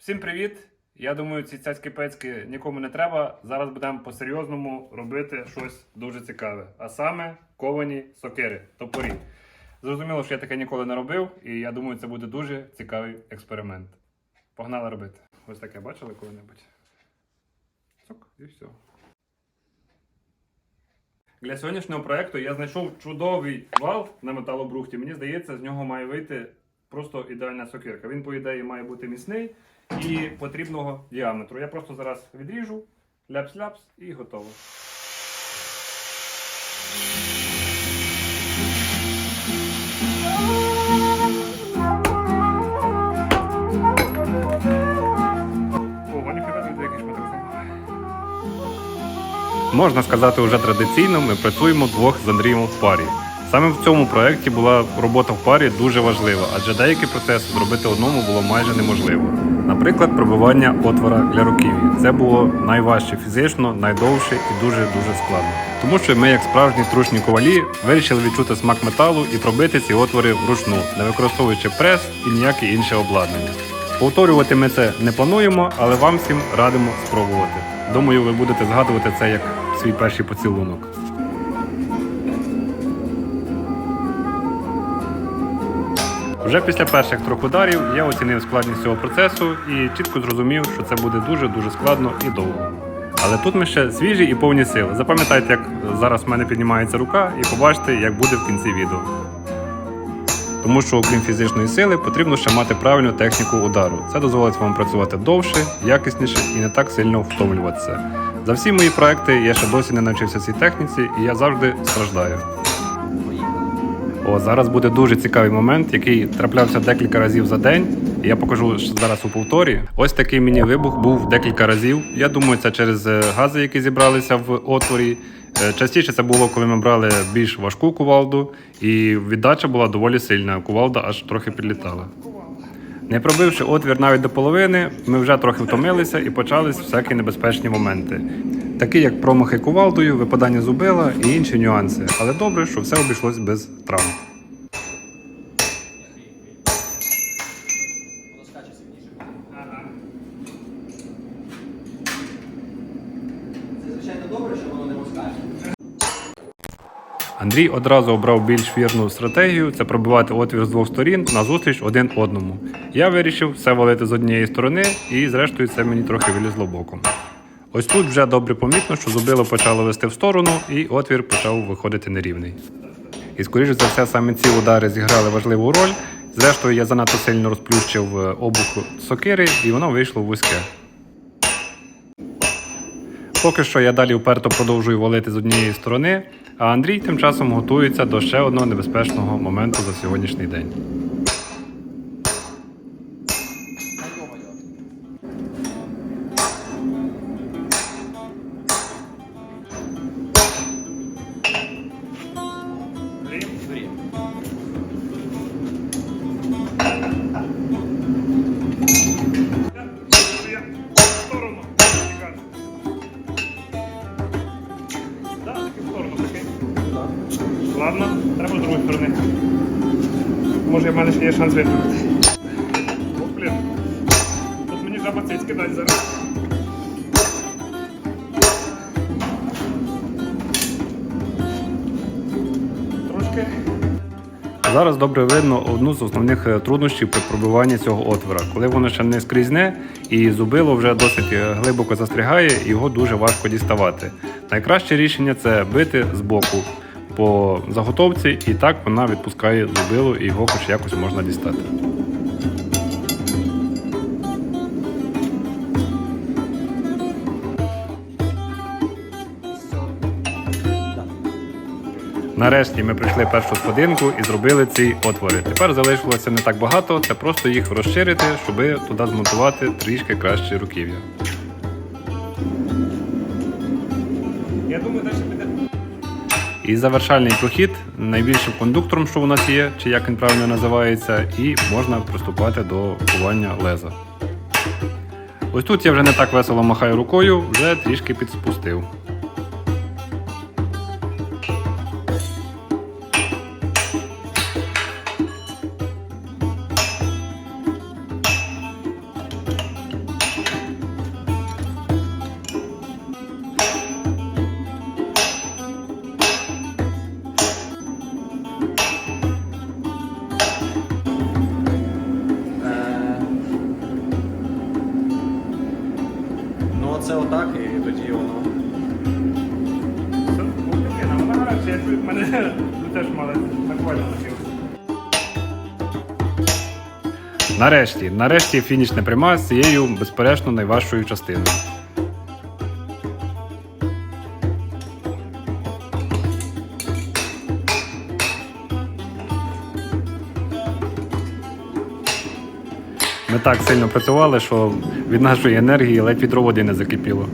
Всім привіт! Я думаю, ці цяцькі пецьки нікому не треба. Зараз будемо по-серйозному робити щось дуже цікаве. А саме ковані сокири, топорі. Зрозуміло, що я таке ніколи не робив, і я думаю, це буде дуже цікавий експеримент. Погнали робити. Ось таке бачили коли-небудь? Цок, і все. Для сьогоднішнього проєкту я знайшов чудовий вал на металобрухті. Мені здається, з нього має вийти просто ідеальна сокирка. Він, по ідеї, має бути міцний і потрібного діаметру. Я просто зараз відріжу, ляпс-ляпс і готово. Можна сказати, вже традиційно ми працюємо двох з Андрієм в парі. Саме в цьому проєкті була робота в парі дуже важлива, адже деякі процеси зробити одному було майже неможливо. Наприклад, пробивання отвора для руків'ї. Це було найважче фізично, найдовше і дуже дуже складно. Тому що ми, як справжні трушні ковалі, вирішили відчути смак металу і пробити ці отвори вручну, не використовуючи прес і ніяке інше обладнання. Повторювати ми це не плануємо, але вам всім радимо спробувати. Думаю, ви будете згадувати це як свій перший поцілунок. Вже після перших трьох ударів я оцінив складність цього процесу і чітко зрозумів, що це буде дуже-дуже складно і довго. Але тут ми ще свіжі і повні сил. Запам'ятайте, як зараз в мене піднімається рука, і побачите, як буде в кінці відео. Тому що, окрім фізичної сили, потрібно ще мати правильну техніку удару. Це дозволить вам працювати довше, якісніше і не так сильно втомлюватися. За всі мої проекти я ще досі не навчився цій техніці, і я завжди страждаю. О, зараз буде дуже цікавий момент, який траплявся декілька разів за день. Я покажу зараз у повторі. Ось такий міні-вибух був декілька разів. Я думаю, це через е, гази, які зібралися в отворі. Е, Частіше це було, коли ми брали більш важку кувалду, і віддача була доволі сильна. Кувалда аж трохи підлітала. Не пробивши отвір навіть до половини, ми вже трохи втомилися і почались всякі небезпечні моменти, такі як промахи кувалдою, випадання зубила і інші нюанси. Але добре, що все обійшлось без травм. Андрій одразу обрав більш вірну стратегію це пробивати отвір з двох сторін назустріч один одному. Я вирішив все валити з однієї сторони, і зрештою це мені трохи вилізло боком. Ось тут вже добре помітно, що зубило почало вести в сторону, і отвір почав виходити нерівний. І скоріше за все, саме ці удари зіграли важливу роль. Зрештою, я занадто сильно розплющив е, обух сокири, і воно вийшло вузьке. Поки що я далі вперто продовжую валити з однієї сторони, а Андрій тим часом готується до ще одного небезпечного моменту за сьогоднішній день. Ладно, треба з другої сторони. Може в мене ще є шанс витримати. О, блін. Тут мені жаба цицьки дасть зараз. Трошки. Зараз добре видно одну з основних е, труднощів при пробиванні цього отвора, коли воно ще не скрізне і зубило вже досить е, глибоко застрягає, його дуже важко діставати. Найкраще рішення це бити з боку по заготовці, і так вона відпускає зубило і його хоч якось можна дістати. Нарешті ми прийшли першу сходинку і зробили ці отвори. Тепер залишилося не так багато, це просто їх розширити, щоб туди змонтувати трішки краще руків'я. І завершальний прохід найбільшим кондуктором, що у нас є, чи як він правильно називається, і можна приступати до кування леза. Ось тут я вже не так весело махаю рукою, вже трішки підспустив. В мене теж мали буквально хотів. Нарешті, нарешті фінішна пряма з цією безперечно найважчою частиною. Ми так сильно працювали, що від нашої енергії ледь відро води не закипіло.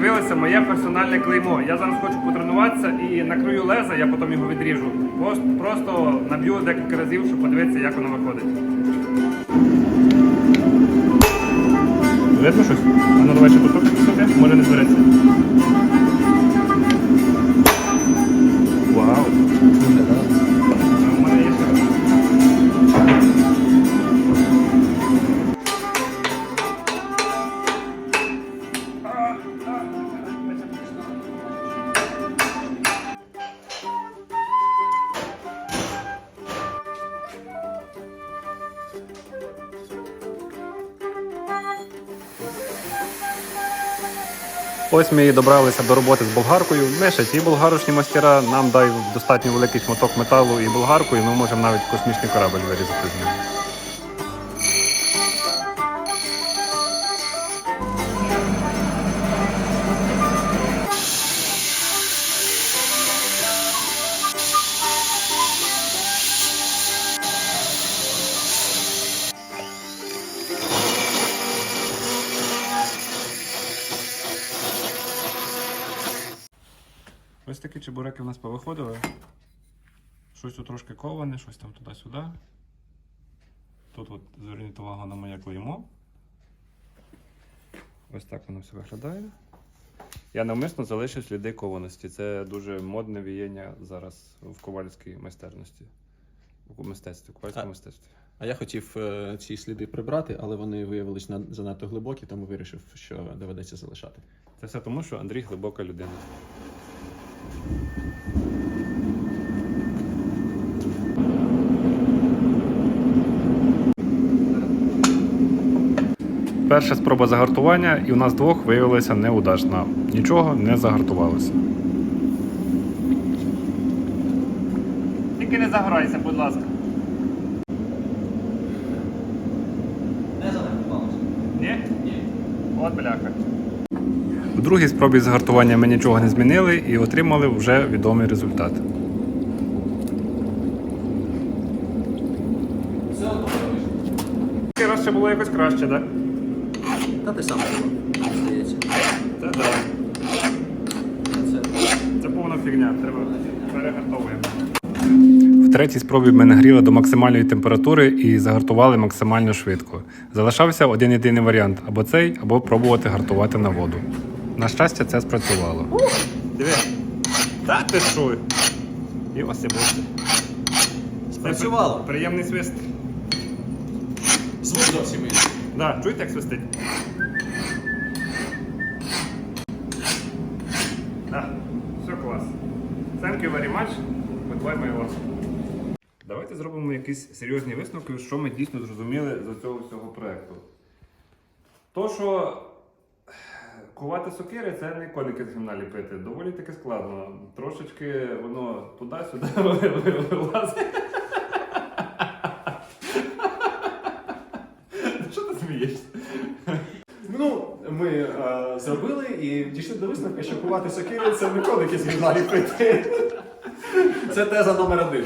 З'явилося моє персональне клеймо. Я зараз хочу потренуватися і накрию леза, я потім його відріжу. Просто, наб'ю декілька разів, щоб подивитися, як воно виходить. Видно щось? А ну давай ще тут собі, може не збереться. Вау! Ось ми і добралися до роботи з болгаркою. Ми ще ці болгарочні мастера нам дай достатньо великий шматок металу і болгарку, і ми можемо навіть космічний корабль вирізати з нього. В. Щось тут трошки коване, щось там туди-сюди. Тут от зверніть увагу на моє клеймо. Ось так воно все виглядає. Я навмисно залишив сліди кованості. Це дуже модне віяння зараз в ковальській майстерності. У мистецтві, в ковальському мистецтві. А я хотів е, ці сліди прибрати, але вони виявилися на- занадто глибокі, тому вирішив, що доведеться залишати. Це все тому, що Андрій глибока людина. Перша спроба загартування, і у нас двох виявилася неудачна. Нічого не загартувалося. Тільки не загорайся, будь ласка. Не. Ні? Ні. От бляха. У другій спробі загартування ми нічого не змінили і отримали вже відомий результат. Все одно. Раз ще було якось краще, так? Та ти сам зробив, здається. Це так. Це Це повна фігня, треба перегартовуємо. В третій спробі ми нагріли до максимальної температури і загартували максимально швидко. Залишався один єдиний варіант: або цей, або пробувати гартувати на воду. На щастя, це спрацювало. Диви. Та ти що? І осибоси. Спрацювало. Приємний свист. Звук зовсім інший. Да, чуєте, як свистить? Love. Давайте зробимо якісь серйозні висновки, що ми дійсно зрозуміли з цього всього проєкту. То, що кувати сокири це не коники з гімна ліпити. Доволі таки складно. Трошечки воно туди-сюди вилазить. Що ти смієшся? Ну, ми е, зробили і дійшли до висновку, що кувати сокири це не коники з гімна ліпити. Це теза номер один.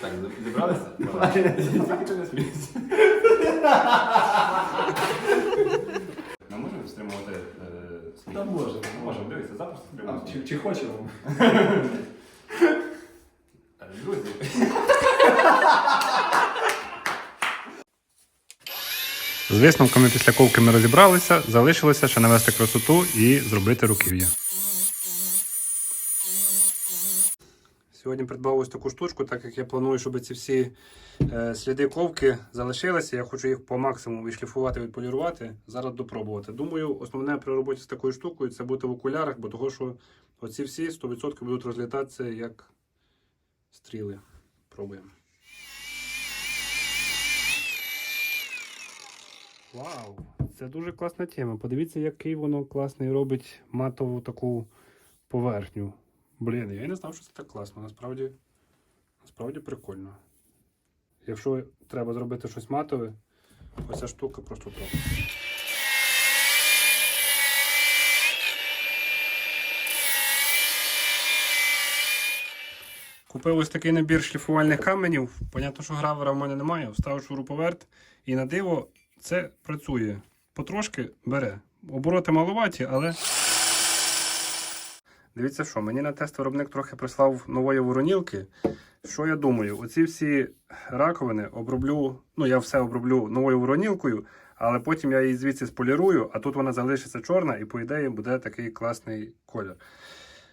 Так, зібралися? Ми можемо стримувати е, сміх? Та можемо. Можемо, дивіться, запросто стримувати. чи, чи хочемо? Е, Друзі. З висновками після ковки ми розібралися, залишилося ще навести красоту і зробити руків'я. Сьогодні придбав ось таку штучку, так як я планую, щоб ці всі е, сліди ковки залишилися. Я хочу їх по максимуму відшліфувати, відполірувати. Зараз допробувати. Думаю, основне при роботі з такою штукою це бути в окулярах, бо того, що оці всі 100% будуть розлітатися як стріли. Пробуємо. Вау! Це дуже класна тема. Подивіться, який воно класний робить матову таку поверхню. Блін, я не знав, що це так класно. Насправді, насправді прикольно. Якщо треба зробити щось матове, ось ця штука просто топ. Купив ось такий набір шліфувальних каменів. Понятно, що гравера в мене немає. Вставив шуруповерт і на диво це працює. Потрошки бере. Обороти маловаті, але. Дивіться що, мені на тест виробник трохи прислав нової воронілки. Що я думаю? Оці всі раковини оброблю, ну я все оброблю новою воронілкою, але потім я її звідси сполірую, а тут вона залишиться чорна і, по ідеї, буде такий класний колір.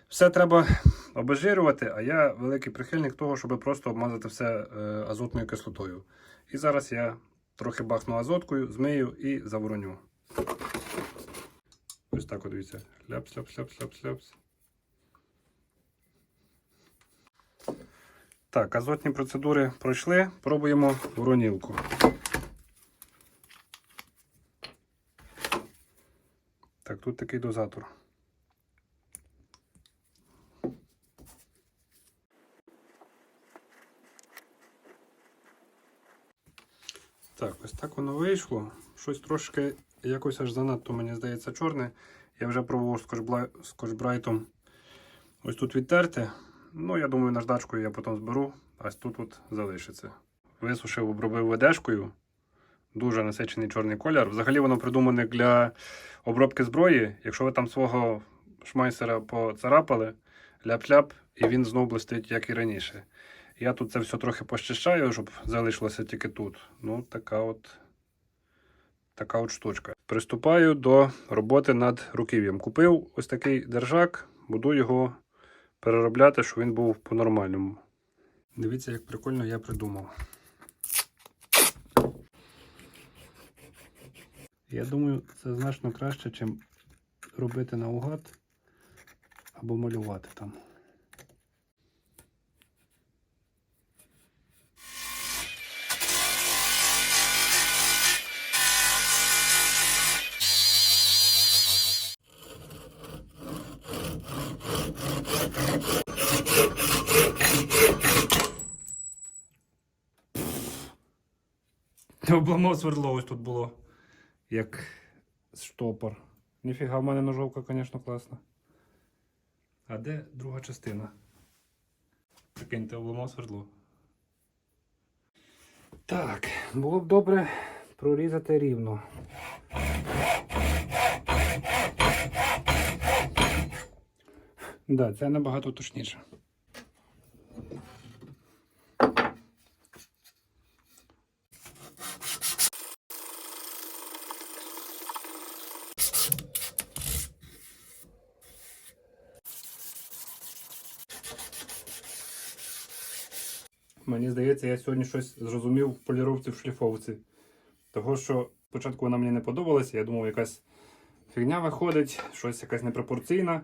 Все треба обезжирювати, а я великий прихильник того, щоб просто обмазати все е, азотною кислотою. І зараз я трохи бахну азоткою, змию і завороню. Ось так от дивіться. Ляпс, Так, азотні процедури пройшли. Пробуємо воронілку. Так, тут такий дозатор. Так, ось так воно вийшло. Щось трошки якось аж занадто, мені здається, чорне. Я вже пробував скотчбла- скотчбрайтом ось тут відтерти. Ну, я думаю, наждачкою я потім зберу, а тут от залишиться. Висушив, обробив ведешкою. Дуже насичений чорний колір. Взагалі воно придумане для обробки зброї. Якщо ви там свого шмайсера поцарапали, ляп-ляп, і він знов блистить, як і раніше. Я тут це все трохи пощищаю, щоб залишилося тільки тут. Ну, така от, така от штучка. Приступаю до роботи над руків'ям. Купив ось такий держак, буду його переробляти, щоб він був по-нормальному. Дивіться, як прикольно я придумав. Я думаю, це значно краще, ніж робити наугад або малювати там. Обламав свердло ось тут було. Як штопор. Ніфіга, в мене ножовка, звісно, класна. А де друга частина? Прикиньте, обламав свердло. Так, було б добре прорізати рівно. Да, це набагато точніше. Мені здається, я сьогодні щось зрозумів в поліровці в шліфовці. Того, що спочатку вона мені не подобалася, я думав, якась фігня виходить, щось якась непропорційна.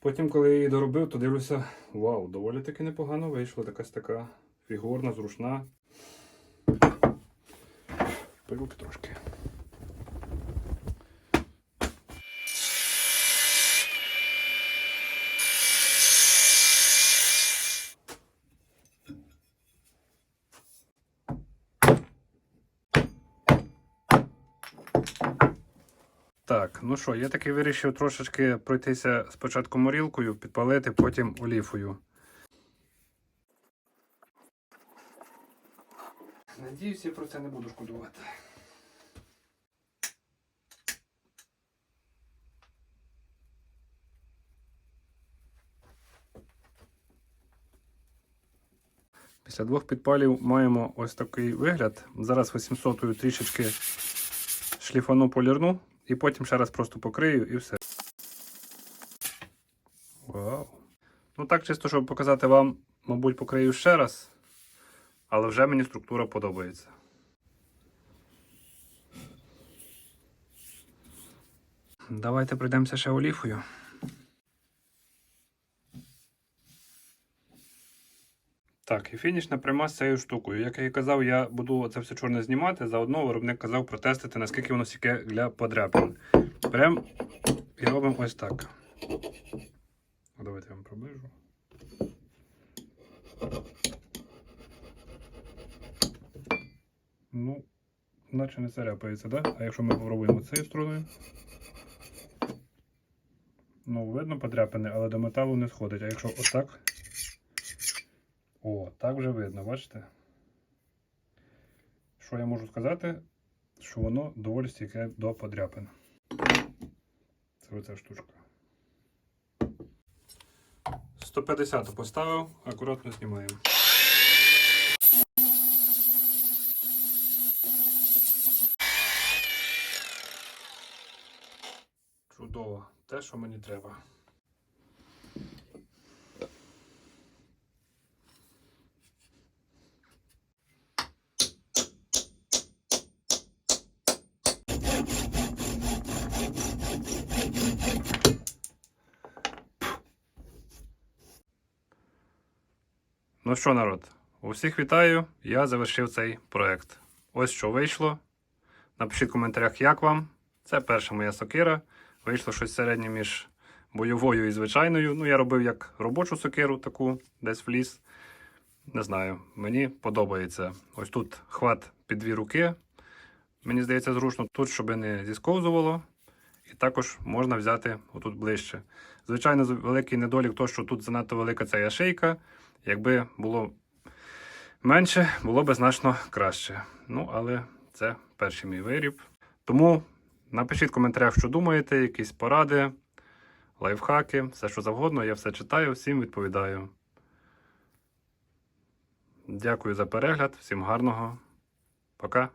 Потім, коли я її доробив, то дивлюся, вау, доволі таки непогано вийшла Якась така фігурна, зручна. Пилюк трошки. Так, ну що, я таки вирішив трошечки пройтися спочатку морілкою, підпалити, потім оліфою. Надіюсь, я про це не буду шкодувати. Після двох підпалів маємо ось такий вигляд. Зараз 800-ю трішечки шліфану полірну і потім ще раз просто покрию і все. Вау. Ну так, чисто, щоб показати вам, мабуть, покрию ще раз. Але вже мені структура подобається. Давайте пройдемося ще оліфою. Так, і фінішна пряма з цією штукою. Як я і казав, я буду це все чорне знімати. Заодно виробник казав протестити, наскільки воно сіке для подряпин. Прям і робимо ось так. Давайте я вам приближу. Ну, наче не царяпається, так? Да? А якщо ми попробуємо цією стороною. Ну, видно подряпини, але до металу не сходить. А якщо отак. О, так вже видно, бачите? Що я можу сказати? Що воно доволі стійке до подряпин. Це оця штучка. 150 поставив, акуратно знімаємо. Чудово, те, що мені треба. Ну що, народ, усіх вітаю. Я завершив цей проект. Ось що вийшло. Напишіть в коментарях, як вам. Це перша моя сокира. Вийшло щось середнє між бойовою і звичайною. Ну, я робив як робочу сокиру, таку, десь в ліс. Не знаю, мені подобається. Ось тут хват під дві руки. Мені здається, зручно тут, щоб не зісковзувало. І також можна взяти отут ближче. Звичайно, великий недолік, то, що тут занадто велика ця шийка. Якби було менше, було б значно краще. Ну, але це перший мій виріб. Тому напишіть в коментарях, що думаєте, якісь поради, лайфхаки, все що завгодно. Я все читаю, всім відповідаю. Дякую за перегляд, всім гарного. Пока.